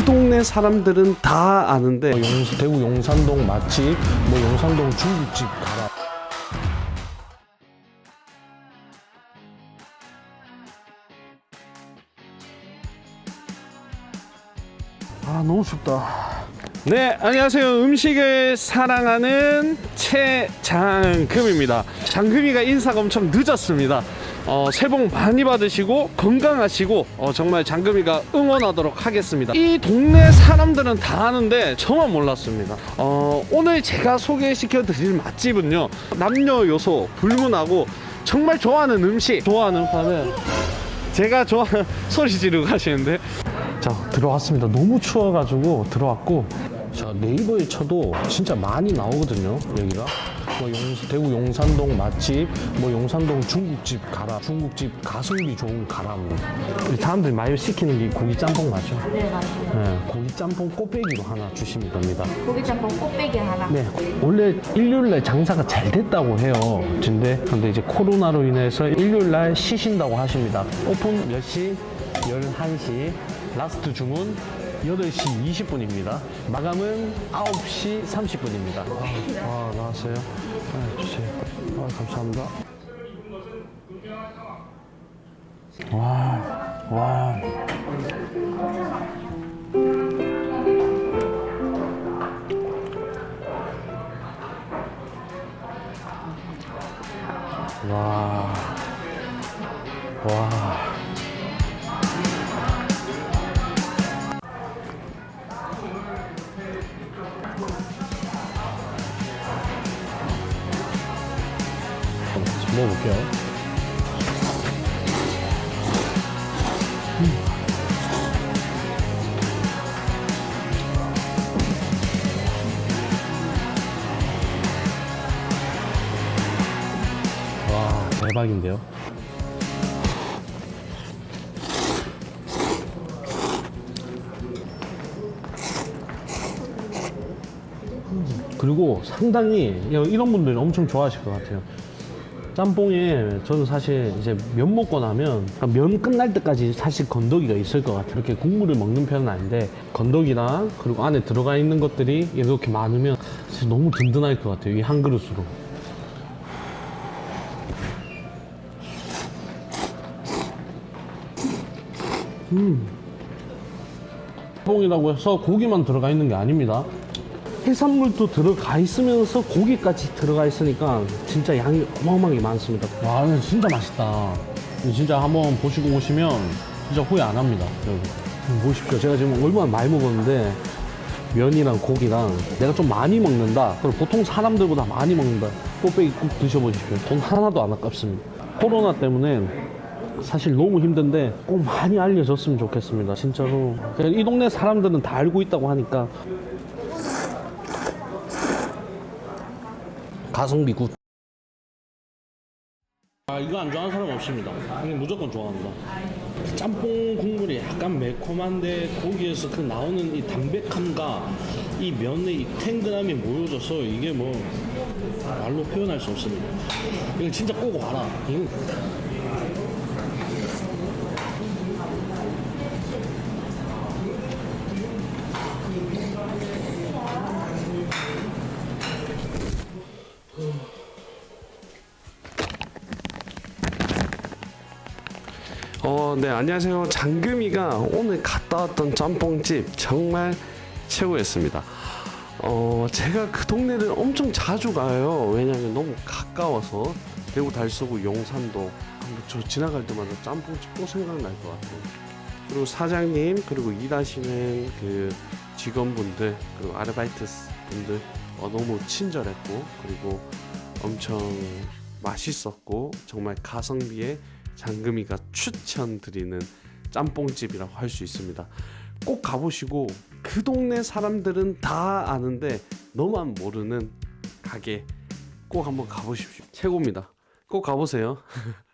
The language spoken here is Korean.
동네 사람들은 다 아는데 뭐 용, 대구 용산동 맛집, 뭐 용산동 중국집 가라. 아 너무 춥다. 네, 안녕하세요. 음식을 사랑하는 최장금입니다. 장금이가 인사가 엄청 늦었습니다. 어, 새해 복 많이 받으시고 건강하시고 어, 정말 장금이가 응원하도록 하겠습니다. 이 동네 사람들은 다 아는데 저만 몰랐습니다. 어, 오늘 제가 소개시켜 드릴 맛집은요. 남녀 요소 불문하고 정말 좋아하는 음식 좋아하는 파는 제가 좋아하는 소리 지르고 가시는데 자 들어왔습니다. 너무 추워가지고 들어왔고 자 네이버에 쳐도 진짜 많이 나오거든요. 여기가 뭐 용, 대구 용산동 맛집, 뭐 용산동 중국집 가라, 중국집 가성비 좋은 가라. 뭐. 우리 사람들이 많이 시키는 게 고기 짬뽕 맞죠? 네, 맞아요. 네, 고기 짬뽕 꽃배기로 하나 주시면 됩니다. 고기짬뽕 꽃배기 하나. 네, 원래 일요일날 장사가 잘 됐다고 해요. 근데 근데 이제 코로나로 인해서 일요일날 쉬신다고 하십니다. 오픈 몇 시? 11시. 라스트 주문 8시 20분입니다. 마감은 9시 30분입니다. 아, 아 나왔어요? 네, 주세요. 아, 감사합니다. 와, 와. 와. 와. 먹어볼게요. 와, 대박인데요? 그리고 상당히 이런 분들이 엄청 좋아하실 것 같아요. 짬뽕에 저는 사실 이제 면 먹고 나면 면 끝날 때까지 사실 건더기가 있을 것 같아요. 이렇게 국물을 먹는 편은 아닌데 건더기랑 그리고 안에 들어가 있는 것들이 이렇게 많으면 진짜 너무 든든할 것 같아요. 이 한 그릇으로. 짬뽕이라고 해서 고기만 들어가 있는 게 아닙니다. 해산물도 들어가 있으면서 고기까지 들어가 있으니까 진짜 양이 어마어마하게 많습니다. 와, 이거 진짜 맛있다. 이거 진짜 한번 보시고 오시면 진짜 후회 안 합니다. 여러분. 음, 보십시오. 제가 지금 얼마나 많이 먹었는데 면이랑 고기랑 내가 좀 많이 먹는다. 그럼 보통 사람들보다 많이 먹는다. 꽃배기 꼭 드셔보십시오. 돈 하나도 안 아깝습니다. 코로나 때문에 사실 너무 힘든데 꼭 많이 알려졌으면 좋겠습니다. 진짜로. 이 동네 사람들은 다 알고 있다고 하니까 가성비 굿. 아 이거 안 좋아하는 사람 없습니다. 이거 무조건 좋아합니다. 짬뽕 국물이 약간 매콤한데 거기에서 그 나오는 이 담백함과 이 면의 이 탱글함이 모여져서 이게 뭐 말로 표현할 수 없습니다. 이거 진짜 꼭 와라. 이거 어, 네, 안녕하세요. 장금이가 오늘 갔다 왔던 짬뽕집 정말 최고였습니다. 어, 제가 그 동네를 엄청 자주 가요. 왜냐면 너무 가까워서 대구 달서구 한번 저 지나갈 때마다 짬뽕집 또 생각날 것 같아요. 그리고 사장님 그리고 일하시는 그 직원분들 그리고 아르바이트 분들 어, 너무 친절했고 그리고 엄청 맛있었고 정말 가성비에 장금이가 추천드리는 짬뽕집이라고 할 수 있습니다. 꼭 가보시고 그 동네 사람들은 다 아는데 너만 모르는 가게 꼭 한번 가보십시오. 최고입니다. 꼭 가보세요.